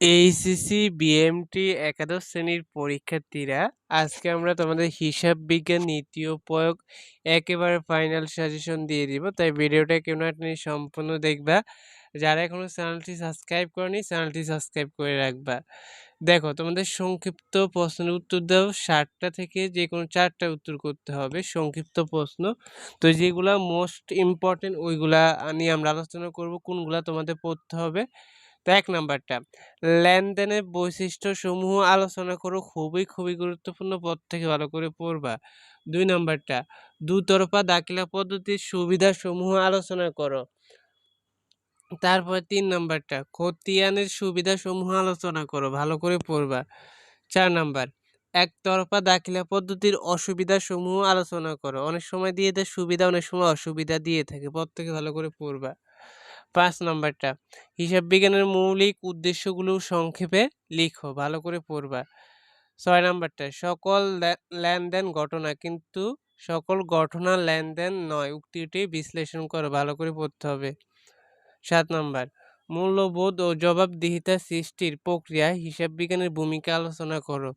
HSC BMT একাদশ শ্রেণির পরীক্ষার্থীরা, আজকে আমরা তোমাদের হিসাব বিজ্ঞান নীতি ও প্রয়োগ একেবারে ফাইনাল সাজেশন দিয়ে দিব। তাই ভিডিওটা কেউ না টেনে সম্পূর্ণ দেখবা। যারা এখনও চ্যানেলটি সাবস্ক্রাইব করেনি চ্যানেলটি সাবস্ক্রাইব করে রাখবা। দেখো, তোমাদের সংক্ষিপ্ত প্রশ্নের উত্তর দাও। ষাটটা থেকে যে কোনো চারটা উত্তর করতে হবে, সংক্ষিপ্ত প্রশ্ন। তো যেগুলা মোস্ট ইম্পর্টেন্ট ওইগুলা নিয়ে আমরা আলোচনা করব, কোনগুলা তোমাদের পড়তে হবে। তো এক নাম্বারটা। লেনদেনের বৈশিষ্ট্যসমূহ আলোচনা করো, খুবই খুবই গুরুত্বপূর্ণ পদ থেকে ভালো করে পড়বা। দুই নাম্বারটা, দুতরফা দাখিলা পদ্ধতির সুবিধাসমূহ আলোচনা করো। তারপর তিন নাম্বারটা, খতিয়ানের সুবিধাসমূহ আলোচনা করো, ভালো করে পড়বা। চার নাম্বার, একতরফা দাখিলা পদ্ধতির অসুবিধাসমূহ আলোচনা করো। অনেক সময় দিয়ে দেয় সুবিধা, অনেক সময় অসুবিধা দিয়ে থাকে। প্রত্যেকে ভালো করে পড়বা। পাঁচ নম্বরটা, হিসাব বিজ্ঞানের মৌলিক উদ্দেশ্যগুলো সংক্ষেপে লিখো, ভালো করে পড়বা। ছয় নম্বরটা, সকল লেনদেন ঘটনা কিন্তু সকল ঘটনা লেনদেন নয়, উক্তিটি বিশ্লেষণ করো, ভালো করে পড়তে হবে। সাত নম্বর, মূল্যবোধ ও জবাবদিহিতা সৃষ্টির প্রক্রিয়া, হিসাব বিজ্ঞানের ভূমিকা আলোচনা করো,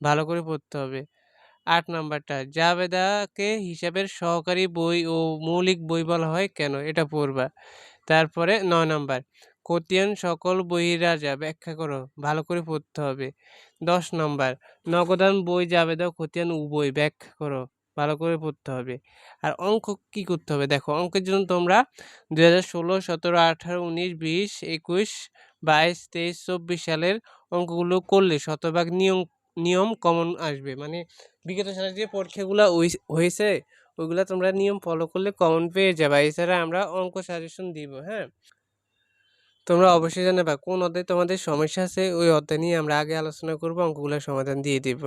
ভালো করে পড়তে হবে। আট নম্বরটা, জাবেদাকে হিসাবের সহকারী বই ও মৌলিক বই বলা হয় কেন, এটা পড়বা। তারপরে নয় নম্বর, খতিয়ান সকল বহিরাজা ব্যাখ্যা করো ভালো করে পড়তে হবে। দশ নম্বর, নগদান বই জাবেদা খতিয়ান উভয় ব্যাখ্যা করো, ভালো করে পড়তে হবে। আর অঙ্ক কি করতে হবে? দেখো, অঙ্কের জন্য তোমরা দু হাজার ষোলো, সতেরো, আঠারো, উনিশ, বিশ, একুশ, বাইশ, তেইশ, চব্বিশ সালের অঙ্কগুলো করলে শতভাগ নিয়ম নিয়ম কমন আসবে। মানে বিগত সালের যে পরীক্ষাগুলো হয়েছে ওইগুলো তোমরা নিয়ম ফলো করলে কমন পেয়ে যাবে। এছাড়া আমরা অঙ্ক সাজেশন দিব হ্যাঁ? তোমরা অবশ্যই জানাবা কোন অধ্যায় তোমাদের সমস্যা আছে, ওই অধ্যায় নিয়ে আমরা আগে আলোচনা করব, অঙ্কগুলোর সমাধান দিয়ে দিব।